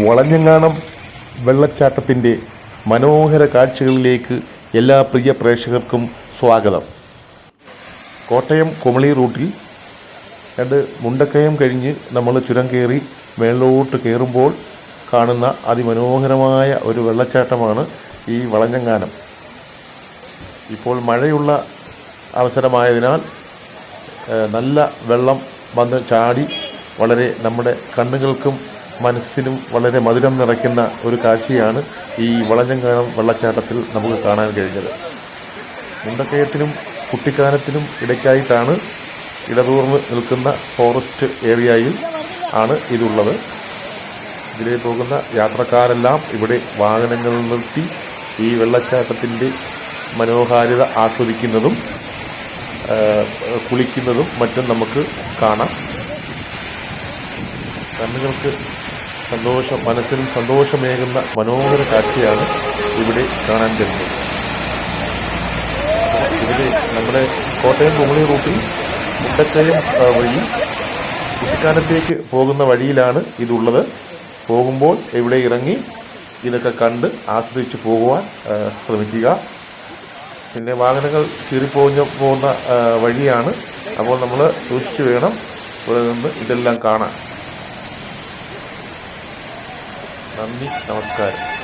വളഞ്ഞങ്ങാനം വെള്ളച്ചാട്ടത്തിന്റെ മനോഹര കാഴ്ചകളിലേക്ക് എല്ലാ പ്രിയ പ്രേക്ഷകർക്കും സ്വാഗതം. കോട്ടയം കുമളി റൂട്ടിൽ രണ്ട് മുണ്ടക്കയം കഴിഞ്ഞ് നമ്മൾ ചുരം കയറി മേളിലോട്ട് കയറുമ്പോൾ കാണുന്ന അതിമനോഹരമായ ഒരു വെള്ളച്ചാട്ടമാണ് ഈ വളഞ്ഞങ്ങാനം. ഇപ്പോൾ മഴയുള്ള അവസരമായതിനാൽ നല്ല വെള്ളം വന്ന് ചാടി വളരെ നമ്മുടെ കണ്ണുകൾക്കും മനസ്സിനും വളരെ മധുരം നിറയ്ക്കുന്ന ഒരു കാഴ്ചയാണ് ഈ വളഞ്ഞങ്കാനം വെള്ളച്ചാട്ടത്തിൽ നമുക്ക് കാണാൻ കഴിഞ്ഞത്. മുണ്ടക്കയത്തിനും കുട്ടിക്കാനത്തിനും ഇടയ്ക്കായിട്ടാണ് ഇടതൂർന്ന് നിൽക്കുന്ന ഫോറസ്റ്റ് ഏരിയയിൽ ആണ് ഇതുള്ളത്. ഇതിലേ പോകുന്ന യാത്രക്കാരെല്ലാം ഇവിടെ വാഹനങ്ങൾ നിർത്തി ഈ വെള്ളച്ചാട്ടത്തിന്റെ മനോഹാരിത ആസ്വദിക്കുന്നതും കുളിക്കുന്നതും മറ്റും നമുക്ക് കാണാം. കണ്ണുകൾക്ക് സന്തോഷം മനസ്സിനും സന്തോഷമേകുന്ന മനോഹര കാഴ്ചയാണ് ഇവിടെ കാണാൻ കഴിയുന്നത്. ഇവിടെ നമ്മുടെ കോട്ടയം കുമളി റൂട്ടിൽ മുണ്ടക്കയം ആ, വഴി കുട്ടിക്കാനത്തേക്ക് പോകുന്ന വഴിയിലാണ് ഇതുള്ളത്. പോകുമ്പോൾ ഇവിടെ ഇറങ്ങി ഇതൊക്കെ കണ്ട് ആസ്വദിച്ച് പോകുവാൻ ശ്രമിക്കുക. പിന്നെ വാഹനങ്ങൾ കീറിപ്പോഞ്ഞ് പോകുന്ന വഴിയാണ്. അപ്പോൾ നമ്മൾ സൂക്ഷിച്ചു വേണം ഇവിടെ നിന്ന് ഇതെല്ലാം കാണാൻ. നന്ദി നമസ്കാരം.